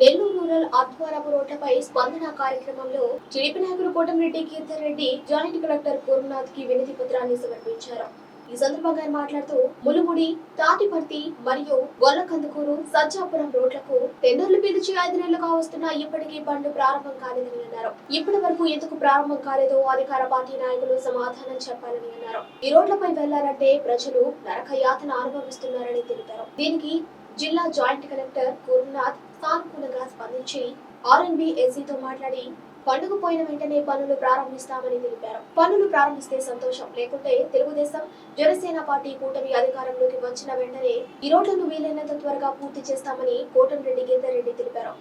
Nellore rural ఆధ్వర్యపు రోడ్లపై స్పందన కార్యక్రమంలో TDP నాయకులు కోటమిరెడ్డి కీర్తన్ రెడ్డి జాయింట్ కలెక్టర్ పూర్ణనాథ్కి వినతి పత్రాన్ని సమర్పించారు. ఈ సందర్భంగా మాట్లాడుతూ ములుగుడి తాటిపర్తి మరియు గొల్లకందుకూరు సజ్జాపురం రోడ్లకు టెండర్లు పిలిచి ఐదు నెలలుగా వస్తున్నా ఇప్పటికీ పనులు ప్రారంభం కాలేదని అన్నారు. ఇప్పటి వరకు ఎందుకు ప్రారంభం కాలేదో అధికార పార్టీ నాయకులు సమాధానం చెప్పాలని అన్నారు. ఈ రోడ్లపై వెళ్ళాలంటే ప్రజలు నరక యాతన అనుభవిస్తున్నారని తెలిపారు. దీనికి జిల్లా జాయింట్ కలెక్టర్ గురునాథ్ సానుకూలంగా స్పందించి ఆర్ఎన్బి ఎస్సీతో మాట్లాడి పండుగ పోయిన వెంటనే పనులు ప్రారంభిస్తామని తెలిపారు. పనులు ప్రారంభిస్తే సంతోషం లేకుంటే తెలుగుదేశం జనసేన పార్టీ కూటమి అధికారంలోకి వచ్చిన వెంటనే ఈ రోడ్లను వీలైనంత త్వరగా పూర్తి చేస్తామని కోటం రెడ్డి గీతారెడ్డి తెలిపారు.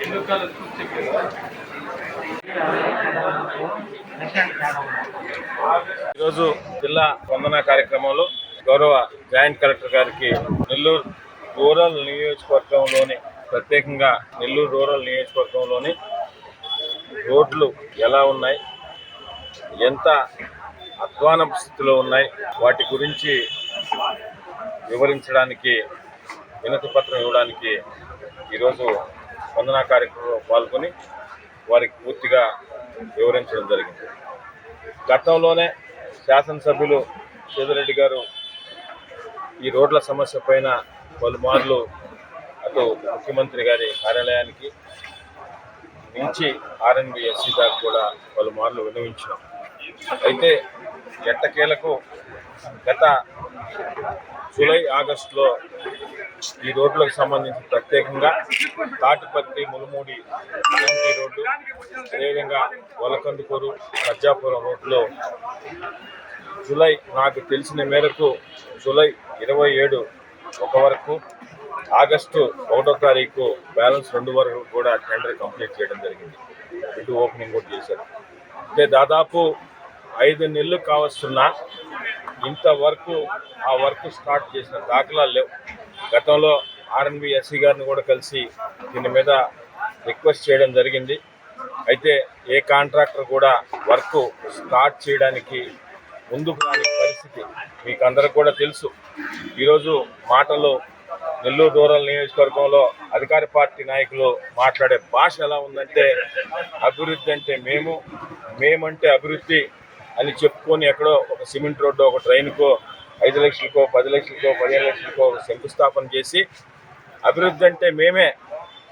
తెలిపారు ఈరోజు జిల్లా వందన కార్యక్రమంలో గౌరవ జాయింట్ కలెక్టర్ గారికి నెల్లూరు రూరల్ నియోజకవర్గంలోని ప్రత్యేకంగా నెల్లూరు రూరల్ నియోజకవర్గంలోని రోడ్లు ఎలా ఉన్నాయి? ఎంత అధ్వాన స్థితిలో ఉన్నాయి? వాటి గురించి వివరించడానికి వినతి పత్రం ఇవ్వడానికి ఈరోజు వందనా కార్యక్రమంలో పాల్గొని వారికి పూర్తిగా వివరించడం జరిగింది. గతంలోనే శాసనసభ్యులు సేదిరెడ్డి గారు ఈ రోడ్ల సమస్య పైన పలుమార్లు అటు ముఖ్యమంత్రి గారి కార్యాలయానికి మించి ఆర్ఎన్బి ఎస్సీ దాకా కూడా పలుమార్లు విన్నవించినాం. అయితే ఎట్టకేలకు గత జూలై ఆగస్టులో ఈ రోడ్లకు సంబంధించి ప్రత్యేకంగా తాటిపత్తి ములుమూడి ఎంపీ రోడ్డు అదేవిధంగా వలకందుకూరు ప్రజాపురం రోడ్లో జూలై నాకు తెలిసిన మేరకు జూలై ఇరవై ఏడు ఒక వరకు ఆగస్టు ఒకటో తారీఖు బ్యాలెన్స్ రెండు వరకు కూడా టెండర్ కంప్లీట్ చేయడం జరిగింది. ఇటు ఓపెనింగ్ కూడా చేశారు. అంటే దాదాపు ఐదు నెలలు కావస్తున్నా ఇంతవరకు ఆ వర్క్ స్టార్ట్ చేసిన దాఖలాలు లేవు. గతంలో ఆర్ఎన్బి ఎస్సీ గారిని కూడా కలిసి దీని మీద రిక్వెస్ట్ చేయడం జరిగింది. అయితే ఏ కాంట్రాక్టర్ కూడా వర్క్ స్టార్ట్ చేయడానికి ముందుకు రాని పరిస్థితి మీకు అందరికి కూడా తెలుసు. ఈరోజు మాటలు నెల్లూరు రూరల్ నియోజకవర్గంలో అధికార పార్టీ నాయకులు మాట్లాడే భాష ఎలా ఉందంటే అభివృద్ధి అంటే మేము మేమంటే అభివృద్ధి అని చెప్పుకొని ఎక్కడో ఒక సిమెంట్ రోడ్డు ఒక ట్రైన్కో ఐదు లక్షలకో పది లక్షలకో పదిహేను లక్షలకో శంకుస్థాపన చేసి అభివృద్ధి అంటే మేమే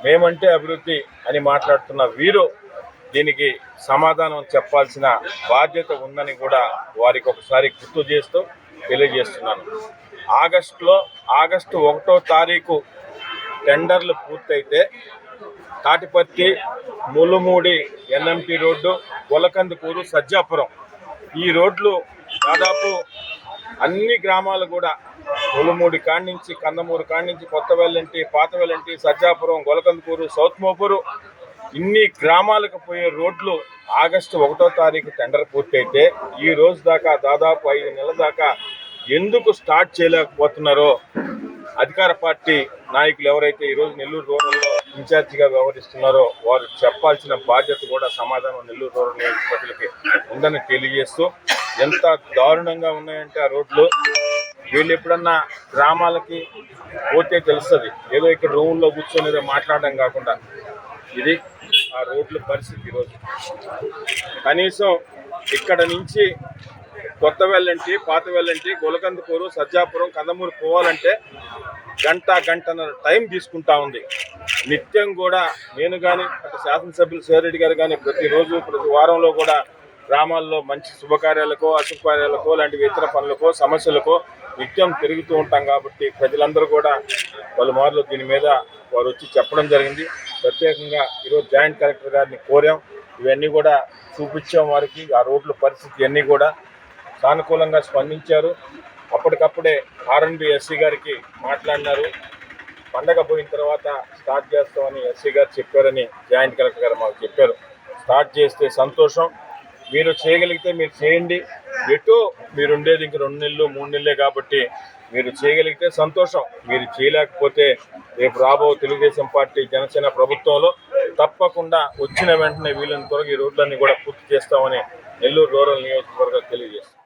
మేమంటే అభివృద్ధి అని మాట్లాడుతున్న వీరు దీనికి సమాధానం చెప్పాల్సిన బాధ్యత ఉందని కూడా వారికి ఒకసారి గుర్తు చేస్తూ తెలియజేస్తున్నాను. ఆగస్టులో ఆగస్టు ఒకటో తారీఖు టెండర్లు పూర్తయితే తాటిపత్తి ములుమూడి ఎన్ఎంటి రోడ్డు గొలకందుకూరు సజ్జాపురం ఈ రోడ్లు దాదాపు అన్ని గ్రామాలు కూడా ఒలుమూడి కాడి నుంచి కందమూరు కాడి నుంచి కొత్త వెల్లంటి పాత వెల్లంటి సజ్జాపురం గొలకందుకూరు సౌత్ మోపూరు ఇన్ని గ్రామాలకు పోయే రోడ్లు ఆగస్టు ఒకటో తారీఖు టెండర్ పూర్తయితే ఈ రోజు దాకా దాదాపు ఐదు నెలల దాకా ఎందుకు స్టార్ట్ చేయలేకపోతున్నారో అధికార పార్టీ నాయకులు ఎవరైతే ఈరోజు నెల్లూరు రూరల్లో ఇన్ఛార్జిగా వ్యవహరిస్తున్నారో వారు చెప్పాల్సిన బాధ్యత కూడా సమాధానం నెల్లూరు రూరల్ నియోజకవర్గులకి ఉందని తెలియజేస్తూ ఎంత దారుణంగా ఉన్నాయంటే ఆ రోడ్లు. వీళ్ళు ఎప్పుడన్నా గ్రామాలకి పోతే తెలుస్తుంది. ఏదో ఇక్కడ రూముల్లో కూర్చొని ఏదో మాట్లాడడం కాకుండా. ఇది ఆ రోడ్ల పరిస్థితి ఈరోజు. కనీసం ఇక్కడ నుంచి కొత్త వెల్లంటి పాత వెల్లంటి గొలకందుకూరు సజ్జాపురం కందమూరు పోవాలంటే గంట గంటన్నర టైం తీసుకుంటా ఉంది. నిత్యం కూడా నేను కానీ అటు శాసనసభ్యులు సేరెడ్డి గారు కానీ ప్రతిరోజు ప్రతి వారంలో కూడా గ్రామాల్లో మంచి శుభకార్యాలకో అశుభకార్యాలకో లాంటి ఇతర పనులకో సమస్యలకో నిత్యం తిరుగుతూ ఉంటాం కాబట్టి ప్రజలందరూ కూడా పలుమార్లు దీని మీద వారు వచ్చి చెప్పడం జరిగింది. ప్రత్యేకంగా ఈరోజు జాయింట్ కలెక్టర్ గారిని కోరాం. ఇవన్నీ కూడా చూపించాం వారికి ఆ రోడ్ల పరిస్థితి అన్నీ కూడా సానుకూలంగా స్పందించారు. అప్పటికప్పుడే ఆర్ఎన్బి ఎస్సీ గారికి మాట్లాడినారు. పండగ పోయిన తర్వాత స్టార్ట్ చేస్తామని ఎస్సీ గారు చెప్పారని జాయింట్ కలెక్టర్ గారు మాకు చెప్పారు. స్టార్ట్ చేస్తే సంతోషం. మీరు చేయగలిగితే మీరు చేయండి. ఎటు మీరు ఉండేది ఇంక రెండు నెలలు మూడు నెలలే కాబట్టి మీరు చేయగలిగితే సంతోషం. మీరు చేయలేకపోతే రేపు రాబో తెలుగుదేశం పార్టీ జనసేన ప్రభుత్వంలో తప్పకుండా వచ్చిన వెంటనే వీళ్ళని త్వరగా ఈ రోడ్లన్నీ కూడా పూర్తి చేస్తామని నెల్లూరు రూరల్ నియోజకవర్గం తెలియజేస్తాం